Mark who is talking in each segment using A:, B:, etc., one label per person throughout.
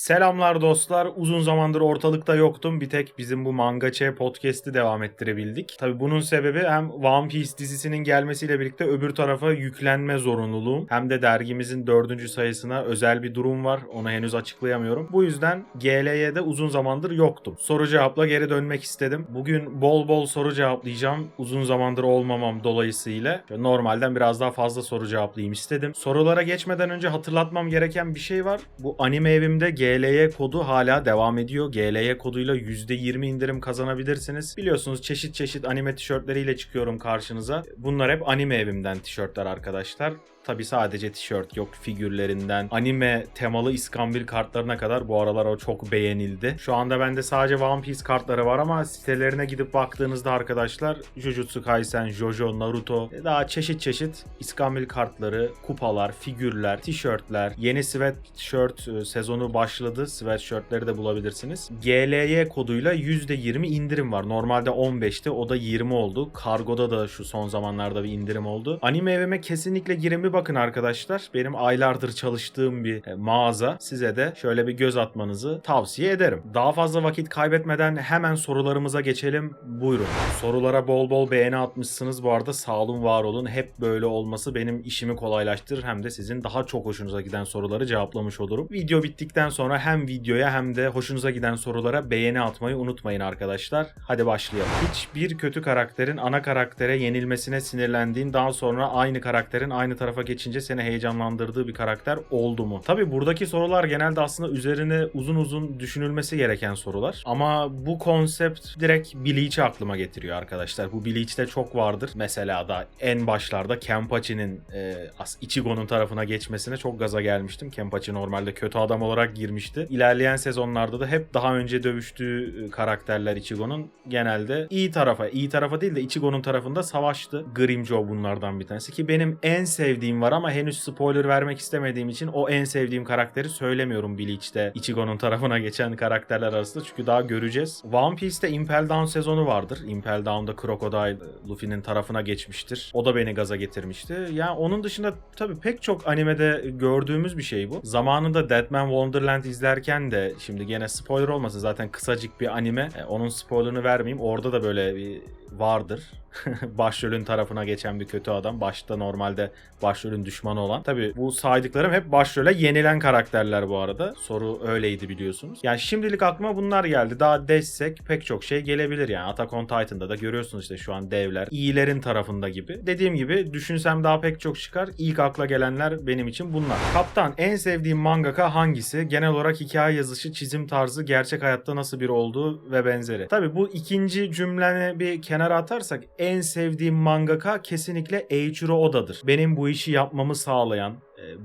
A: Selamlar dostlar. Uzun zamandır ortalıkta yoktum. Bir tek bizim bu Mangaçe podcast'i devam ettirebildik. Tabi bunun sebebi hem One Piece dizisinin gelmesiyle birlikte öbür tarafa yüklenme zorunluluğum. Hem de dergimizin dördüncü sayısına özel bir durum var. Onu henüz açıklayamıyorum. Bu yüzden GL'ye uzun zamandır yoktum. Soru cevapla geri dönmek istedim. Bugün bol bol soru cevaplayacağım. Uzun zamandır olmamam dolayısıyla. Normalden biraz daha fazla soru cevaplayayım istedim. Sorulara geçmeden önce hatırlatmam gereken bir şey var. Bu anime evimde GLY kodu hala devam ediyor. GLY koduyla %20 indirim kazanabilirsiniz. Biliyorsunuz çeşit çeşit anime tişörtleriyle çıkıyorum karşınıza. Bunlar hep anime evimden tişörtler arkadaşlar. Tabi sadece tişört yok figürlerinden anime temalı iskambil kartlarına kadar bu aralar o çok beğenildi. Şu anda bende sadece One Piece kartları var ama sitelerine gidip baktığınızda arkadaşlar Jujutsu Kaisen, Jojo, Naruto daha çeşit çeşit iskambil kartları, kupalar, figürler, tişörtler, yeni sweatshirt e, sezonu başladı. Sweatshirtleri de bulabilirsiniz. GLY koduyla %20 indirim var. Normalde 15'ti o da 20 oldu. Kargoda da şu son zamanlarda bir indirim oldu. Anime evime kesinlikle girin bir bakın arkadaşlar. Benim aylardır çalıştığım bir e, mağaza. Size de şöyle bir göz atmanızı tavsiye ederim. Daha fazla vakit kaybetmeden hemen sorularımıza geçelim. Buyurun. Sorulara bol bol beğeni atmışsınız. Bu arada sağ olun var olun. Hep böyle olması benim işimi kolaylaştırır. Hem de sizin daha çok hoşunuza giden soruları cevaplamış olurum. Video bittikten sonra hem videoya hem de hoşunuza giden sorulara beğeni atmayı unutmayın arkadaşlar. Hadi başlayalım. Hiçbir kötü karakterin ana karaktere yenilmesine sinirlendiğin daha sonra aynı karakterin aynı tarafa geçince seni heyecanlandırdığı bir karakter oldu mu? Tabi buradaki sorular genelde aslında üzerine uzun uzun düşünülmesi gereken sorular. Ama bu konsept direkt Bleach'i aklıma getiriyor arkadaşlar. Bu Bleach'te çok vardır. Mesela da en başlarda Kenpachi'nin e, Ichigo'nun tarafına geçmesine çok gaza gelmiştim. Kenpachi normalde kötü adam olarak girmişti. İlerleyen sezonlarda da hep daha önce dövüştüğü e, karakterler Ichigo'nun genelde iyi tarafa, iyi tarafa değil de Ichigo'nun tarafında savaştı. Grimjow bunlardan bir tanesi ki benim en sevdiğim var ama henüz spoiler vermek istemediğim için o en sevdiğim karakteri söylemiyorum Bleach'te. Ichigo'nun tarafına geçen karakterler arasında çünkü daha göreceğiz. One Piece'te Impel Down sezonu vardır. Impel Down'da Crocodile Luffy'nin tarafına geçmiştir. O da beni gaza getirmişti. Yani onun dışında tabii pek çok animede gördüğümüz bir şey bu. Zamanında Deadman Wonderland izlerken de şimdi gene spoiler olmasın zaten kısacık bir anime. E, onun spoilerını vermeyeyim. Orada da böyle bir vardır. başrolün tarafına geçen bir kötü adam. Başta normalde başrolün düşmanı olan. Tabi bu saydıklarım hep başrole yenilen karakterler bu arada. Soru öyleydi biliyorsunuz. Yani şimdilik aklıma bunlar geldi. Daha destek pek çok şey gelebilir yani. Attack on Titan'da da görüyorsunuz işte şu an devler. iyilerin tarafında gibi. Dediğim gibi düşünsem daha pek çok çıkar. İlk akla gelenler benim için bunlar. Kaptan en sevdiğim mangaka hangisi? Genel olarak hikaye yazışı, çizim tarzı, gerçek hayatta nasıl biri olduğu ve benzeri. Tabi bu ikinci cümleni bir kenara atarsak en sevdiğim mangaka kesinlikle Eiichiro Oda'dır. Benim bu işi yapmamı sağlayan,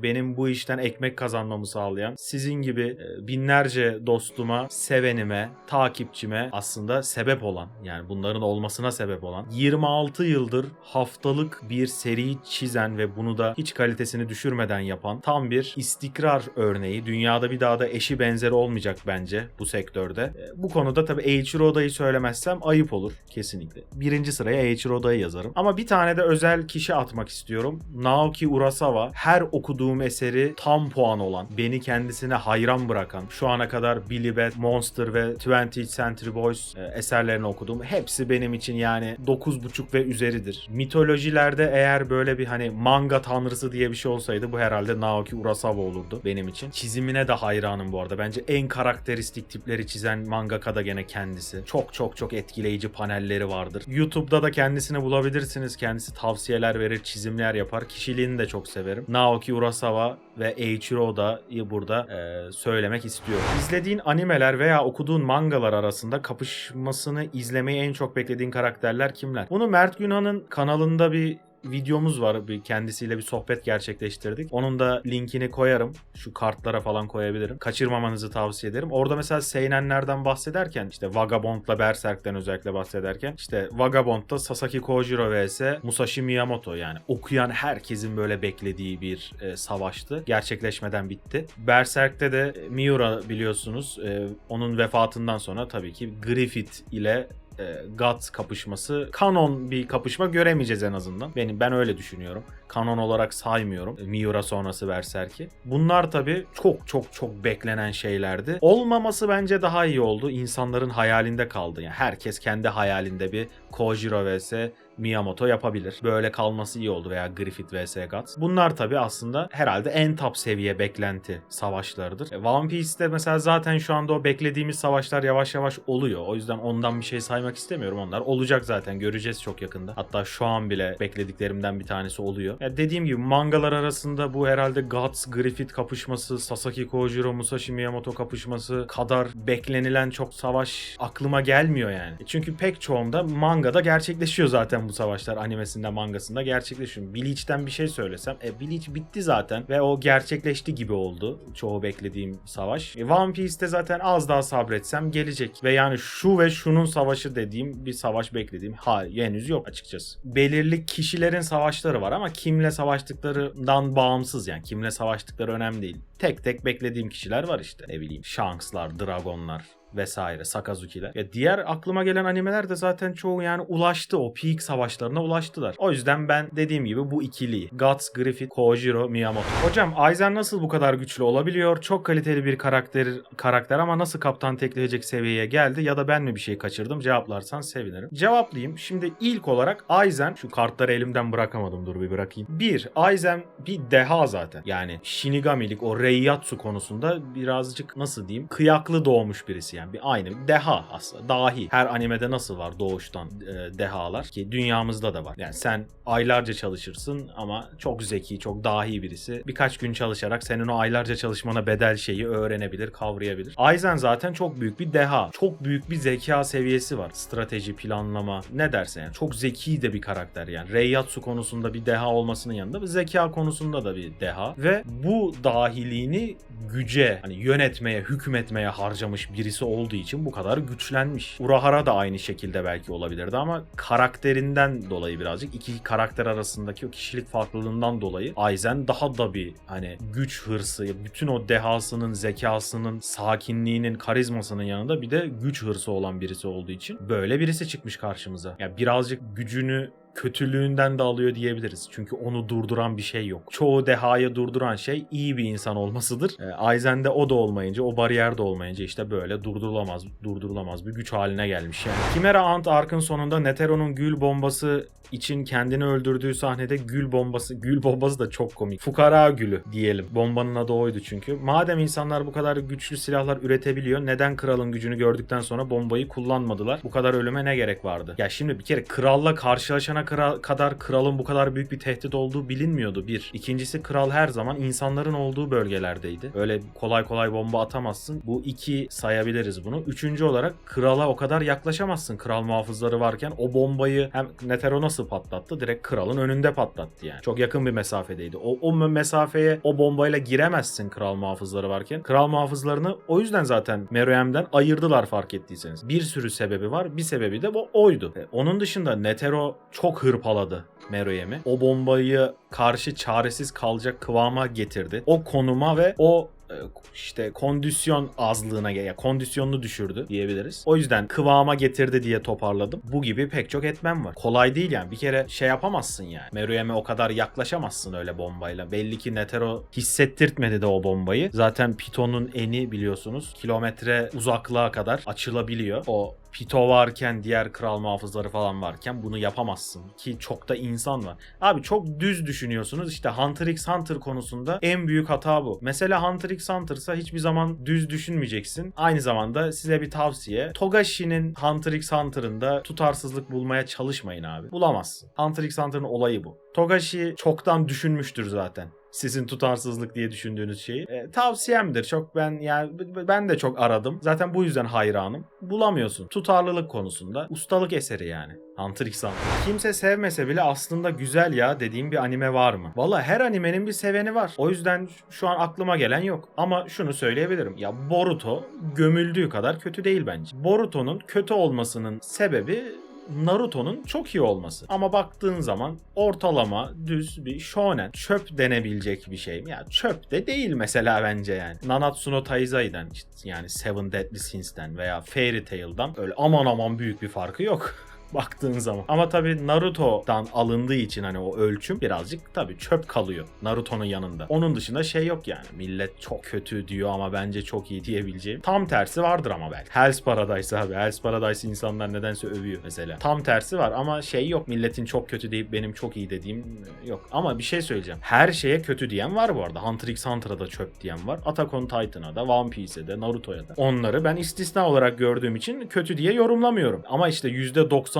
A: benim bu işten ekmek kazanmamı sağlayan, sizin gibi e, binlerce dostuma, sevenime, takipçime aslında sebep olan, yani bunların olmasına sebep olan, 26 yıldır haftalık bir seri çizen ve bunu da hiç kalitesini düşürmeden yapan tam bir istikrar örneği. Dünyada bir daha da eşi benzeri olmayacak bence bu sektörde. E, Bu konuda tabii Eiichiro Oda'yı söylemezsem ayıp olur kesinlikle. Birinci sıraya Eiichiro Oda'yı yazarım. Ama bir tane de özel kişi atmak istiyorum. Naoki Urasawa her okuduğum eseri tam puan olan, beni kendisine hayran bırakan, şu ana kadar Billy Bat, Monster ve 20th Century Boys e, eserlerini okudum. Hepsi benim için yani 9.5 ve üzeridir. Mitolojilerde eğer böyle bir hani manga tanrısı diye bir şey olsaydı bu herhalde Naoki Urasawa olurdu benim için. Çizimine de hayranım bu arada. Bence en karakteristik tipleri çizen mangaka da gene kendisi. Çok çok çok etkileyici panelleri vardır. YouTube'da da kendisini bulabilirsiniz. Kendisi tavsiyeler verir, çizimler yapar. Kişiliğini de çok severim. Naoki Urasawa ve Eiichiro Oda'yı burada e, söylemek istiyorum. İzlediğin animeler veya okuduğun mangalar arasında kapışmasını izlemeyi en çok beklediğin karakterler kimler? Bunu Mert Günhan'ın kanalında bir videomuz var. Bir kendisiyle bir sohbet gerçekleştirdik. Onun da linkini koyarım. Şu kartlara falan koyabilirim. Kaçırmamanızı tavsiye ederim. Orada mesela Seinenlerden bahsederken işte Vagabond'la Berserk'ten özellikle bahsederken işte Vagabond'da Sasaki Kojiro vs Musashi Miyamoto yani okuyan herkesin böyle beklediği bir e, savaştı. Gerçekleşmeden bitti. Berserk'te de Miura biliyorsunuz e, onun vefatından sonra tabii ki Griffith ile e, Guts kapışması kanon bir kapışma göremeyeceğiz en azından. Benim ben öyle düşünüyorum. Kanon olarak saymıyorum. E, Miura sonrası Berserk'i. Bunlar tabii çok çok çok beklenen şeylerdi. Olmaması bence daha iyi oldu. İnsanların hayalinde kaldı. Yani herkes kendi hayalinde bir Kojiro vs Miyamoto yapabilir. Böyle kalması iyi oldu veya Griffith vs Guts. Bunlar tabii aslında herhalde en top seviye beklenti savaşlarıdır. E, One Piece'te mesela zaten şu anda o beklediğimiz savaşlar yavaş yavaş oluyor. O yüzden ondan bir şey saymak istemiyorum. Onlar olacak zaten göreceğiz çok yakında. Hatta şu an bile beklediklerimden bir tanesi oluyor. Ya dediğim gibi mangalar arasında bu herhalde Guts Griffith kapışması, Sasaki Kojiro Musashi Miyamoto kapışması kadar beklenilen çok savaş aklıma gelmiyor yani. E, Çünkü pek çoğunda mangada gerçekleşiyor zaten bu savaşlar animesinde mangasında gerçekleşiyor. Bleach'ten bir şey söylesem e Bleach bitti zaten ve o gerçekleşti gibi oldu çoğu beklediğim savaş. E, One Piece'te zaten az daha sabretsem gelecek ve yani şu ve şunun savaşı dediğim bir savaş beklediğim ha henüz yok açıkçası. Belirli kişilerin savaşları var ama kimle savaştıklarından bağımsız yani kimle savaştıkları önemli değil. Tek tek beklediğim kişiler var işte ne bileyim Shanks'lar, Dragon'lar vesaire Sakazuki'ler. Ya diğer aklıma gelen animeler de zaten çoğu yani ulaştı o peak savaşlarına ulaştılar. O yüzden ben dediğim gibi bu ikiliyi Guts, Griffith, Kojiro, Miyamoto. Hocam Aizen nasıl bu kadar güçlü olabiliyor? Çok kaliteli bir karakter karakter ama nasıl kaptan tekleyecek seviyeye geldi ya da ben mi bir şey kaçırdım? Cevaplarsan sevinirim. Cevaplayayım. Şimdi ilk olarak Aizen şu kartları elimden bırakamadım dur bir bırakayım. Bir, Aizen bir deha zaten. Yani Shinigami'lik o Reiyatsu konusunda birazcık nasıl diyeyim kıyaklı doğmuş birisi yani. Bir aynı deha aslında. Dahi. Her animede nasıl var doğuştan e, dehalar ki dünyamızda da var. Yani sen aylarca çalışırsın ama çok zeki, çok dahi birisi. Birkaç gün çalışarak senin o aylarca çalışmana bedel şeyi öğrenebilir, kavrayabilir. Aizen zaten çok büyük bir deha. Çok büyük bir zeka seviyesi var. Strateji, planlama ne dersen yani. Çok zeki de bir karakter yani. Reiyatsu konusunda bir deha olmasının yanında zeka konusunda da bir deha. Ve bu dahiliğini güce, hani yönetmeye, hükmetmeye harcamış birisi olduğu için bu kadar güçlenmiş. Urahara da aynı şekilde belki olabilirdi ama karakterinden dolayı birazcık iki karakter arasındaki o kişilik farklılığından dolayı Aizen daha da bir hani güç hırsı, bütün o dehasının, zekasının, sakinliğinin, karizmasının yanında bir de güç hırsı olan birisi olduğu için böyle birisi çıkmış karşımıza. Ya yani birazcık gücünü kötülüğünden de alıyor diyebiliriz. Çünkü onu durduran bir şey yok. Çoğu dehayı durduran şey iyi bir insan olmasıdır. E, Aizen'de o da olmayınca, o bariyer de olmayınca işte böyle durdurulamaz, durdurulamaz bir güç haline gelmiş yani. Chimera Ant Ark'ın sonunda Netero'nun gül bombası için kendini öldürdüğü sahnede gül bombası, gül bombası da çok komik. Fukara gülü diyelim. Bombanın adı oydu çünkü. Madem insanlar bu kadar güçlü silahlar üretebiliyor, neden kralın gücünü gördükten sonra bombayı kullanmadılar? Bu kadar ölüme ne gerek vardı? Ya şimdi bir kere kralla karşılaşana kral, kadar kralın bu kadar büyük bir tehdit olduğu bilinmiyordu bir. İkincisi kral her zaman insanların olduğu bölgelerdeydi. Öyle kolay kolay bomba atamazsın. Bu iki sayabiliriz bunu. Üçüncü olarak krala o kadar yaklaşamazsın kral muhafızları varken. O bombayı hem Netero nasıl patlattı? Direkt kralın önünde patlattı yani. Çok yakın bir mesafedeydi. O, o mesafeye o bombayla giremezsin kral muhafızları varken. Kral muhafızlarını o yüzden zaten Meruem'den ayırdılar fark ettiyseniz. Bir sürü sebebi var. Bir sebebi de bu oydu. E, onun dışında Netero çok hırpaladı Meruem'i. O bombayı karşı çaresiz kalacak kıvama getirdi. O konuma ve o e, işte kondisyon azlığına ya kondisyonunu düşürdü diyebiliriz. O yüzden kıvama getirdi diye toparladım. Bu gibi pek çok etmen var. Kolay değil yani. Bir kere şey yapamazsın yani. Meruem'e o kadar yaklaşamazsın öyle bombayla. Belli ki Netero hissettirtmedi de o bombayı. Zaten Piton'un eni biliyorsunuz kilometre uzaklığa kadar açılabiliyor. O Pito varken diğer kral muhafızları falan varken bunu yapamazsın. Ki çok da insan var. Abi çok düz düşünüyorsunuz. İşte Hunter x Hunter konusunda en büyük hata bu. Mesela Hunter x Hunter'sa hiçbir zaman düz düşünmeyeceksin. Aynı zamanda size bir tavsiye. Togashi'nin Hunter x Hunter'ında tutarsızlık bulmaya çalışmayın abi. Bulamazsın. Hunter x Hunter'ın olayı bu. Togashi çoktan düşünmüştür zaten sizin tutarsızlık diye düşündüğünüz şeyi. E, tavsiyemdir. Çok ben yani ben de çok aradım. Zaten bu yüzden hayranım. Bulamıyorsun. Tutarlılık konusunda ustalık eseri yani. Hunter x Hunter. Kimse sevmese bile aslında güzel ya dediğim bir anime var mı? Valla her animenin bir seveni var. O yüzden şu an aklıma gelen yok. Ama şunu söyleyebilirim. Ya Boruto gömüldüğü kadar kötü değil bence. Boruto'nun kötü olmasının sebebi Naruto'nun çok iyi olması. Ama baktığın zaman ortalama düz bir shonen. Çöp denebilecek bir şey mi? Ya çöp de değil mesela bence yani. Nanatsu no Taizai'den yani Seven Deadly Sins'ten veya Fairy Tail'dan öyle aman aman büyük bir farkı yok. baktığın zaman. Ama tabii Naruto'dan alındığı için hani o ölçüm birazcık tabii çöp kalıyor Naruto'nun yanında. Onun dışında şey yok yani. Millet çok kötü diyor ama bence çok iyi diyebileceğim. Tam tersi vardır ama belki. Hell's Paradise abi. Hell's Paradise insanlar nedense övüyor mesela. Tam tersi var ama şey yok. Milletin çok kötü deyip benim çok iyi dediğim yok. Ama bir şey söyleyeceğim. Her şeye kötü diyen var bu arada. Hunter x Hunter'a da çöp diyen var. Attack on Titan'a da, One Piece'e de, Naruto'ya da. Onları ben istisna olarak gördüğüm için kötü diye yorumlamıyorum. Ama işte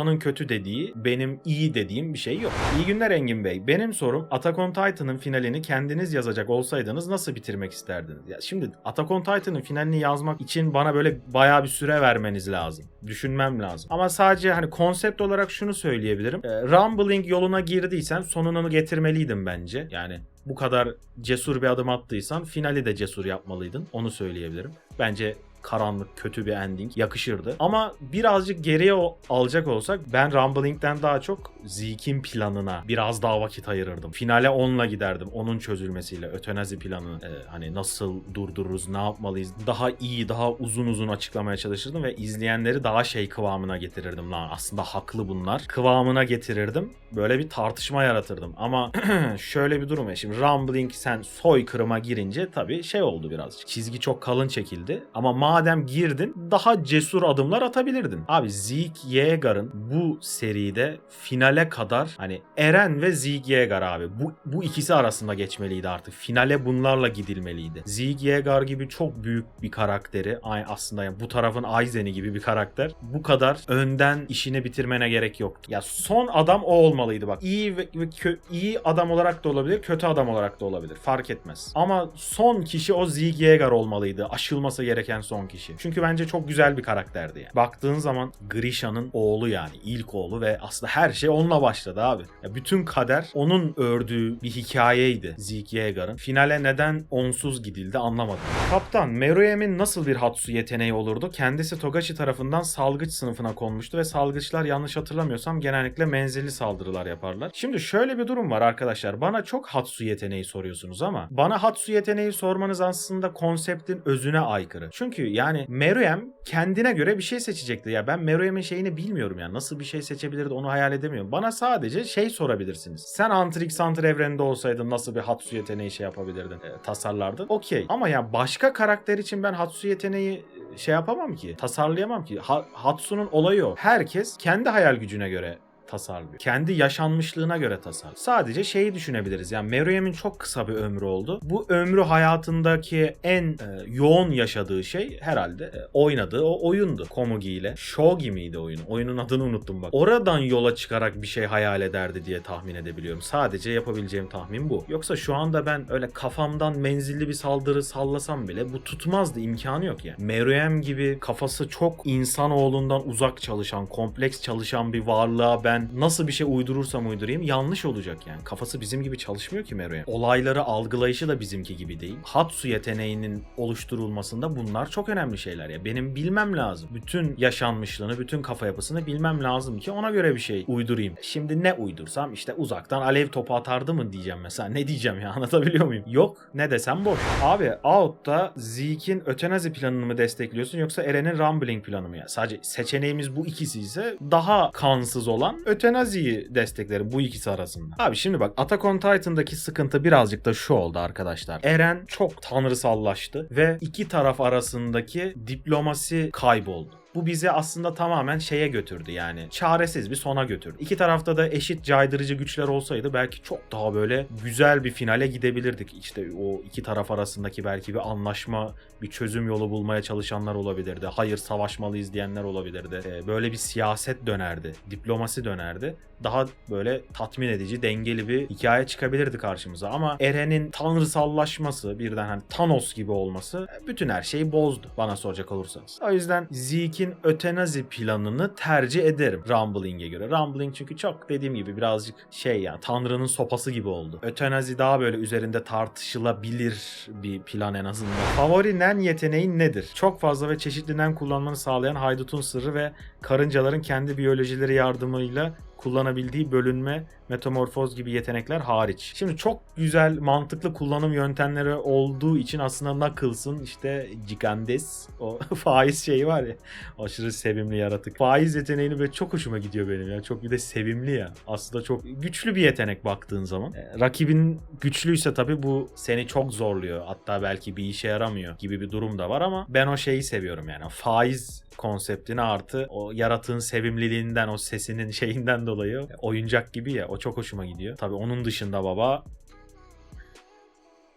A: %90'ın kötü dediği, benim iyi dediğim bir şey yok. İyi günler Engin Bey. Benim sorum Attack on Titan'ın finalini kendiniz yazacak olsaydınız nasıl bitirmek isterdiniz? Ya şimdi Attack on Titan'ın finalini yazmak için bana böyle bayağı bir süre vermeniz lazım. Düşünmem lazım. Ama sadece hani konsept olarak şunu söyleyebilirim. Ee, Rumbling yoluna girdiysen sonunu getirmeliydin bence. Yani bu kadar cesur bir adım attıysan finali de cesur yapmalıydın. Onu söyleyebilirim. Bence karanlık, kötü bir ending yakışırdı. Ama birazcık geriye alacak olsak ben Rumbling'den daha çok Zeke'in planına biraz daha vakit ayırırdım. Finale onunla giderdim. Onun çözülmesiyle ötenazi planı e, hani nasıl durdururuz, ne yapmalıyız daha iyi, daha uzun uzun açıklamaya çalışırdım ve izleyenleri daha şey kıvamına getirirdim. Lan aslında haklı bunlar. Kıvamına getirirdim. Böyle bir tartışma yaratırdım. Ama şöyle bir durum ya. Şimdi Rumbling sen soykırıma girince tabii şey oldu birazcık. Çizgi çok kalın çekildi. Ama madem girdin daha cesur adımlar atabilirdin. Abi Zeke Yeager'ın bu seride finale kadar hani Eren ve Zeke Yeager abi bu, bu ikisi arasında geçmeliydi artık. Finale bunlarla gidilmeliydi. Zeke Yeager gibi çok büyük bir karakteri aslında yani bu tarafın Aizen'i gibi bir karakter bu kadar önden işini bitirmene gerek yoktu. Ya son adam o olmalıydı bak. İyi ve, ve kö- iyi adam olarak da olabilir, kötü adam olarak da olabilir. Fark etmez. Ama son kişi o Zeke Yeager olmalıydı. Aşılması gereken son kişi. Çünkü bence çok güzel bir karakterdi yani. Baktığın zaman Grisha'nın oğlu yani ilk oğlu ve aslında her şey onunla başladı abi. Ya bütün kader onun ördüğü bir hikayeydi Zeke Yeager'ın. Finale neden onsuz gidildi anlamadım. Kaptan, Meruem'in nasıl bir Hatsu yeteneği olurdu? Kendisi Togashi tarafından salgıç sınıfına konmuştu ve salgıçlar yanlış hatırlamıyorsam genellikle menzilli saldırılar yaparlar. Şimdi şöyle bir durum var arkadaşlar. Bana çok Hatsu yeteneği soruyorsunuz ama bana Hatsu yeteneği sormanız aslında konseptin özüne aykırı. Çünkü yani Meruem kendine göre bir şey seçecekti. Ya ben Meruem'in şeyini bilmiyorum ya. Nasıl bir şey seçebilirdi onu hayal edemiyorum. Bana sadece şey sorabilirsiniz. Sen Antrix Hunter evreninde olsaydın nasıl bir Hatsu yeteneği şey yapabilirdin? e, tasarlardın. Okey. Ama ya başka karakter için ben Hatsu yeteneği e, şey yapamam ki. Tasarlayamam ki. Ha- Hatsu'nun olayı o. Herkes kendi hayal gücüne göre tasarlıyor. Kendi yaşanmışlığına göre tasarlıyor. Sadece şeyi düşünebiliriz. Yani Meruem'in çok kısa bir ömrü oldu. Bu ömrü hayatındaki en e, yoğun yaşadığı şey herhalde e, oynadığı o oyundu. Komugi ile. Shogi miydi oyunu? Oyunun adını unuttum bak. Oradan yola çıkarak bir şey hayal ederdi diye tahmin edebiliyorum. Sadece yapabileceğim tahmin bu. Yoksa şu anda ben öyle kafamdan menzilli bir saldırı sallasam bile bu tutmazdı. imkanı yok yani. Meruem gibi kafası çok insanoğlundan uzak çalışan, kompleks çalışan bir varlığa ben nasıl bir şey uydurursam uydurayım yanlış olacak yani. Kafası bizim gibi çalışmıyor ki Meruem. Olayları algılayışı da bizimki gibi değil. Hatsu yeteneğinin oluşturulmasında bunlar çok önemli şeyler ya. Benim bilmem lazım. Bütün yaşanmışlığını, bütün kafa yapısını bilmem lazım ki ona göre bir şey uydurayım. Şimdi ne uydursam işte uzaktan alev topu atardı mı diyeceğim mesela. Ne diyeceğim ya anlatabiliyor muyum? Yok ne desem boş. Abi Out'ta Zeke'in ötenazi planını mı destekliyorsun yoksa Eren'in Rumbling planı mı ya? Sadece seçeneğimiz bu ikisi ise daha kansız olan ötenaziyi desteklerim bu ikisi arasında. Abi şimdi bak Attack on Titan'daki sıkıntı birazcık da şu oldu arkadaşlar. Eren çok tanrısallaştı ve iki taraf arasındaki diplomasi kayboldu. Bu bizi aslında tamamen şeye götürdü yani. Çaresiz bir sona götürdü. İki tarafta da eşit caydırıcı güçler olsaydı belki çok daha böyle güzel bir finale gidebilirdik. İşte o iki taraf arasındaki belki bir anlaşma, bir çözüm yolu bulmaya çalışanlar olabilirdi. Hayır savaşmalıyız diyenler olabilirdi. Ee, Böyle bir siyaset dönerdi. Diplomasi dönerdi. Daha böyle tatmin edici, dengeli bir hikaye çıkabilirdi karşımıza. Ama Eren'in tanrısallaşması, birden hani Thanos gibi olması bütün her şeyi bozdu bana soracak olursanız. O yüzden Zeke'in keskin ötenazi planını tercih ederim Rumbling'e göre. Rumbling çünkü çok dediğim gibi birazcık şey ya Tanrı'nın sopası gibi oldu. Ötenazi daha böyle üzerinde tartışılabilir bir plan en azından. Favori nen yeteneğin nedir? Çok fazla ve çeşitli nen kullanmanı sağlayan haydutun sırrı ve karıncaların kendi biyolojileri yardımıyla kullanabildiği bölünme, metamorfoz gibi yetenekler hariç. Şimdi çok güzel, mantıklı kullanım yöntemleri olduğu için aslında Knuckles'ın işte Gigandes, o faiz şeyi var ya, aşırı sevimli yaratık. Faiz yeteneğini böyle çok hoşuma gidiyor benim ya. Çok bir de sevimli ya. Aslında çok güçlü bir yetenek baktığın zaman. E, rakibin güçlüyse tabii bu seni çok zorluyor. Hatta belki bir işe yaramıyor gibi bir durum da var ama ben o şeyi seviyorum yani. Faiz konseptini artı o yaratığın sevimliliğinden, o sesinin şeyinden dolayı oyuncak gibi ya o çok hoşuma gidiyor. Tabii onun dışında baba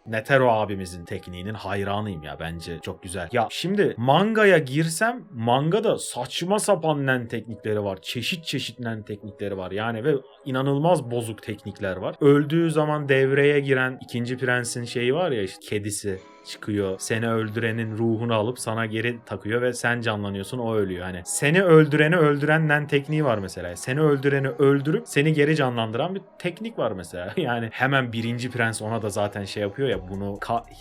A: Netero abimizin tekniğinin hayranıyım ya bence çok güzel. Ya şimdi mangaya girsem mangada saçma sapan nen teknikleri var. Çeşit çeşit nen teknikleri var. Yani ve inanılmaz bozuk teknikler var. Öldüğü zaman devreye giren ikinci prensin şeyi var ya işte kedisi çıkıyor. Seni öldürenin ruhunu alıp sana geri takıyor ve sen canlanıyorsun o ölüyor. Hani seni öldüreni öldürenden tekniği var mesela. Seni öldüreni öldürüp seni geri canlandıran bir teknik var mesela. Yani hemen birinci prens ona da zaten şey yapıyor ya bunu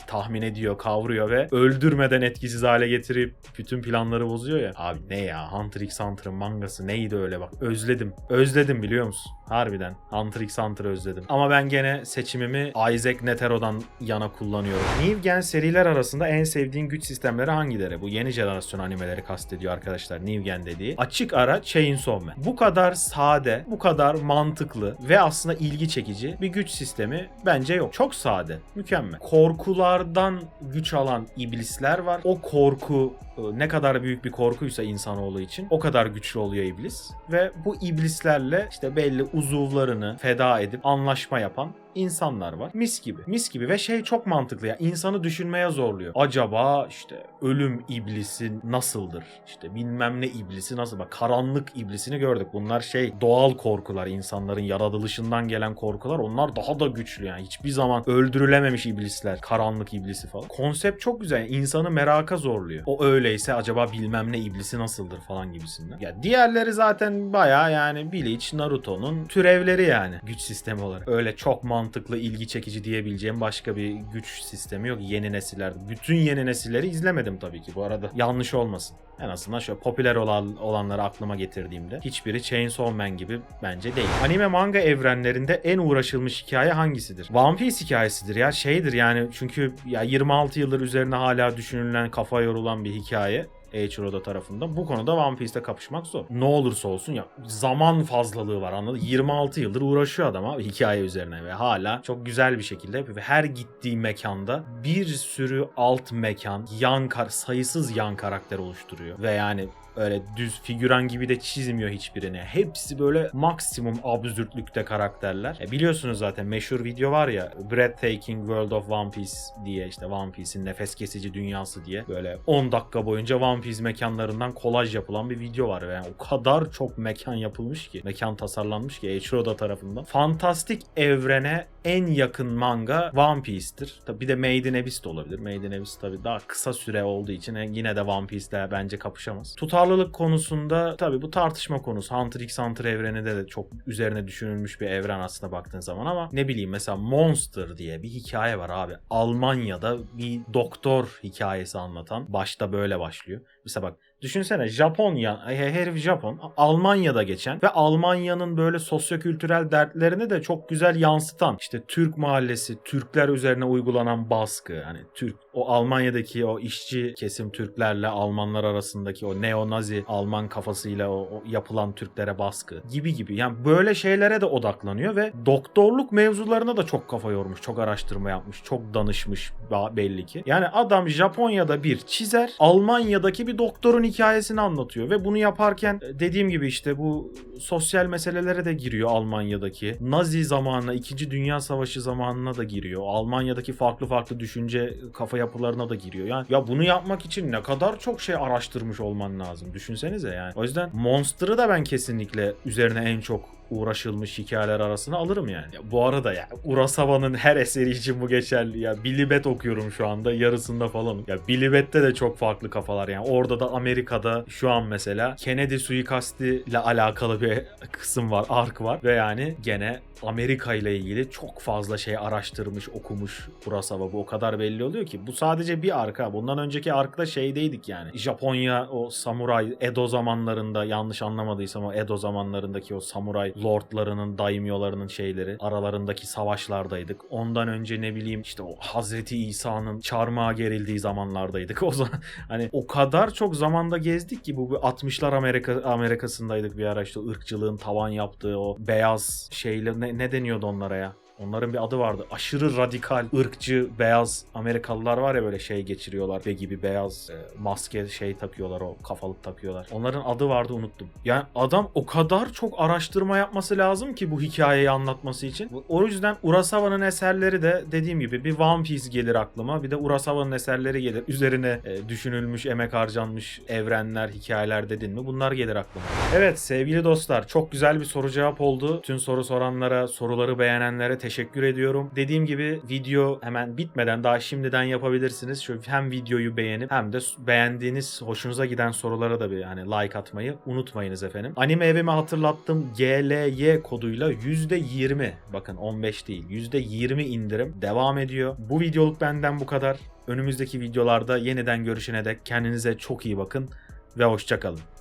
A: tahmin ediyor, kavruyor ve öldürmeden etkisiz hale getirip bütün planları bozuyor ya. Abi ne ya Hunter x Hunter'ın mangası neydi öyle bak. Özledim. Özledim biliyor musun? Harbiden. Hunter x Hunter'ı özledim. Ama ben gene seçimimi Isaac Netero'dan yana kullanıyorum. New Gen seriler arasında en sevdiğin güç sistemleri hangileri? Bu yeni jenerasyon animeleri kastediyor arkadaşlar New Gen dediği. Açık ara Chainsaw Man. Bu kadar sade, bu kadar mantıklı ve aslında ilgi çekici bir güç sistemi bence yok. Çok sade, mükemmel. Korkulardan güç alan iblisler var. O korku e, ne kadar büyük bir korkuysa insanoğlu için o kadar güçlü oluyor iblis. Ve bu iblislerle işte belli uzuvlarını feda edip anlaşma yapan insanlar var. Mis gibi. Mis gibi ve şey çok mantıklı ya. insanı düşünmeye zorluyor. Acaba işte ölüm iblisi nasıldır? İşte bilmem ne iblisi nasıl? Bak karanlık iblisini gördük. Bunlar şey doğal korkular. insanların yaratılışından gelen korkular. Onlar daha da güçlü yani. Hiçbir zaman öldürülememiş iblisler. Karanlık iblisi falan. Konsept çok güzel. İnsanı meraka zorluyor. O öyleyse acaba bilmem ne iblisi nasıldır falan gibisinden. Ya diğerleri zaten baya yani Bleach, Naruto'nun türevleri yani güç sistemi olarak. Öyle çok mantıklı, ilgi çekici diyebileceğim başka bir güç sistemi yok yeni nesillerde. Bütün yeni nesilleri izlemedim tabii ki bu arada. Yanlış olmasın. En azından şöyle popüler olan olanları aklıma getirdiğimde hiçbiri Chainsaw Man gibi bence değil. Anime manga evrenlerinde en uğraşılmış hikaye hangisidir? One Piece hikayesidir ya şeydir yani çünkü ya 26 yıldır üzerine hala düşünülen kafa yorulan bir hikaye. Eiichiro tarafından. Bu konuda One Piece'te kapışmak zor. Ne olursa olsun ya zaman fazlalığı var anladın 26 yıldır uğraşıyor adam abi hikaye üzerine ve hala çok güzel bir şekilde. Ve her gittiği mekanda bir sürü alt mekan, yan kar sayısız yan karakter oluşturuyor. Ve yani öyle düz figüran gibi de çizmiyor hiçbirini. Hepsi böyle maksimum absürtlükte karakterler. E biliyorsunuz zaten meşhur video var ya Breathtaking World of One Piece diye işte One Piece'in nefes kesici dünyası diye böyle 10 dakika boyunca One Piece mekanlarından kolaj yapılan bir video var. Yani o kadar çok mekan yapılmış ki, mekan tasarlanmış ki Eiichiro tarafından. Fantastik evrene en yakın manga One Piece'tir. Tabi bir de Made in Abyss olabilir. Made in Abyss tabi daha kısa süre olduğu için yine de One Piece'le bence kapışamaz. Tutarlılık konusunda tabi bu tartışma konusu. Hunter x Hunter evreninde de çok üzerine düşünülmüş bir evren aslında baktığın zaman ama ne bileyim mesela Monster diye bir hikaye var abi. Almanya'da bir doktor hikayesi anlatan. Başta böyle başlıyor. Mesela bak Düşünsene Japonya, herif Japon, Almanya'da geçen ve Almanya'nın böyle sosyokültürel dertlerini de çok güzel yansıtan işte Türk mahallesi, Türkler üzerine uygulanan baskı, hani Türk o Almanya'daki o işçi kesim Türklerle Almanlar arasındaki o neo-nazi Alman kafasıyla o, o yapılan Türklere baskı gibi gibi. Yani böyle şeylere de odaklanıyor ve doktorluk mevzularına da çok kafa yormuş, çok araştırma yapmış, çok danışmış belli ki. Yani adam Japonya'da bir çizer, Almanya'daki bir doktorun hikayesini anlatıyor ve bunu yaparken e, dediğim gibi işte bu sosyal meselelere de giriyor Almanya'daki. Nazi zamanına, 2. Dünya Savaşı zamanına da giriyor. Almanya'daki farklı farklı düşünce kafa yapılarına da giriyor. Yani ya bunu yapmak için ne kadar çok şey araştırmış olman lazım. Düşünsenize yani. O yüzden Monster'ı da ben kesinlikle üzerine en çok uğraşılmış hikayeler arasına alırım yani. Ya bu arada ya Urasawa'nın her eseri için bu geçerli ya. Billy Bat okuyorum şu anda yarısında falanım. Ya Billy Bat'te de çok farklı kafalar yani. Orada da Amerika'da şu an mesela Kennedy suikasti ile alakalı bir kısım var, ark var ve yani gene Amerika ile ilgili çok fazla şey araştırmış, okumuş Urasawa. Bu o kadar belli oluyor ki. Bu sadece bir arka. Bundan önceki arkta şeydeydik yani. Japonya o samuray Edo zamanlarında yanlış anlamadıysam o Edo zamanlarındaki o samuray lordlarının, daimyolarının şeyleri aralarındaki savaşlardaydık. Ondan önce ne bileyim işte o Hazreti İsa'nın çarmıha gerildiği zamanlardaydık. O zaman hani o kadar çok zamanda gezdik ki bu bir 60'lar Amerika Amerika'sındaydık bir ara ırkçılığın tavan yaptığı o beyaz şeyle ne, deniyordu onlara ya? Onların bir adı vardı. Aşırı radikal, ırkçı, beyaz Amerikalılar var ya böyle şey geçiriyorlar ve gibi beyaz e, maske şey takıyorlar o kafalık takıyorlar. Onların adı vardı unuttum. Yani adam o kadar çok araştırma yapması lazım ki bu hikayeyi anlatması için. O yüzden Urasawa'nın eserleri de dediğim gibi bir One Piece gelir aklıma. Bir de Urasawa'nın eserleri gelir. Üzerine e, düşünülmüş, emek harcanmış evrenler, hikayeler dedin mi bunlar gelir aklıma. Evet sevgili dostlar çok güzel bir soru cevap oldu. Tüm soru soranlara, soruları beğenenlere teşekkür ediyorum. Dediğim gibi video hemen bitmeden daha şimdiden yapabilirsiniz. Şöyle hem videoyu beğenip hem de beğendiğiniz, hoşunuza giden sorulara da bir yani like atmayı unutmayınız efendim. Anime evimi hatırlattım. GLY koduyla %20 bakın 15 değil %20 indirim devam ediyor. Bu videoluk benden bu kadar. Önümüzdeki videolarda yeniden görüşene dek kendinize çok iyi bakın ve hoşçakalın.